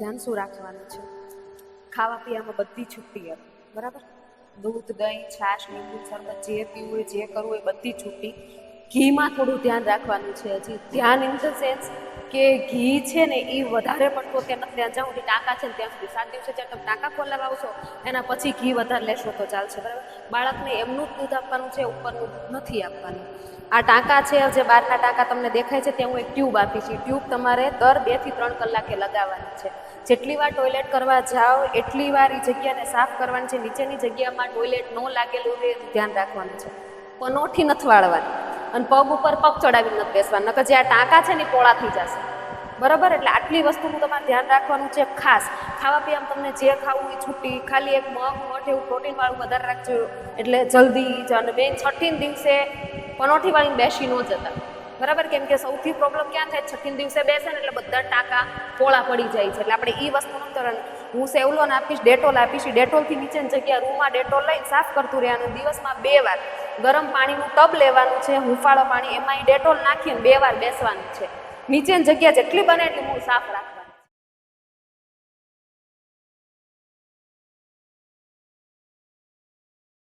ધ્યાન શું રાખવાનું છે. ખાવા પીવામાં બધી છૂટી હતી બરાબર? દૂધ, દહીં, છાશ, લીંબુ, શરબત, જે પીવું હોય, જે કરવું હોય, બધી છૂટી. ઘીમાં થોડું ધ્યાન રાખવાનું છે હજી. ધ્યાન ઇન ધ સેન્સ કે ઘી છે ને એ વધારે પડતો નથી ત્યાં જ્યાં સુધી ટાંકા છે ને ત્યાં સુધી સાત દિવસે જ્યારે તમે ટાંકા ખોલાવા આવશો, એના પછી ઘી વધારે લેશો તો ચાલશે, બરાબર? બાળકને એમનું જ દૂધ આપવાનું છે, ઉપરનું નથી આપવાનું. આ ટાંકા છે, જે બહારના ટાંકા તમને દેખાય છે, ત્યાં હું એક ટ્યુબ આપી છે ટ્યુબ તમારે દર બેથી ત્રણ કલાકે લગાવવાની છે. જેટલી વાર ટોયલેટ કરવા જાઓ, એટલી વાર એ જગ્યાને સાફ કરવાની છે. નીચેની જગ્યામાં ટોયલેટ ન લાગેલું એ ધ્યાન રાખવાનું છે. પનોઠી નથી વાળવાની. અને પગ ઉપર પગ ચડાવીને નથી બેસવાનું. નકર જે આ ટાંકા છે ને પોળા થઈ જશે. બરાબર? એટલે આટલી વસ્તુનું તમારે ધ્યાન રાખવાનું છે ખાસ. ખાવા પીવામાં તમને જે ખાવું એ છૂટી, ખાલી એક મગ મઠ એવું પ્રોટીન વાળું વધારે રાખજો. એટલે જલ્દી અને બેન છઠ્ઠી દિવસે પનોઠી વાળીને બેસી ન જતા. બરાબર? કેમ કે સૌથી પ્રોબ્લેમ ક્યાં થાય? છઠ્ઠી દિવસે બેસે ને એટલે બધા ટાંકા પોળા પડી જાય છે. એટલે આપણે એ વસ્તુનું તરણ હું સેવલોન આપીશ, ડેટોલ આપીશ. ડેટોલથી નીચેની જગ્યા રૂમમાં ડેટોલ લઈને સાફ કરતું રહેવાનું દિવસમાં બે વાર ગરમ પાણીનું ટબ લેવાનું છે, હુંફાળો પાણી, એમાં એ ડેટોલ નાખીને બે વાર બેસવાનું છે. નીચેની જગ્યા જેટલી બને એટલી હું સાફ રાખવાની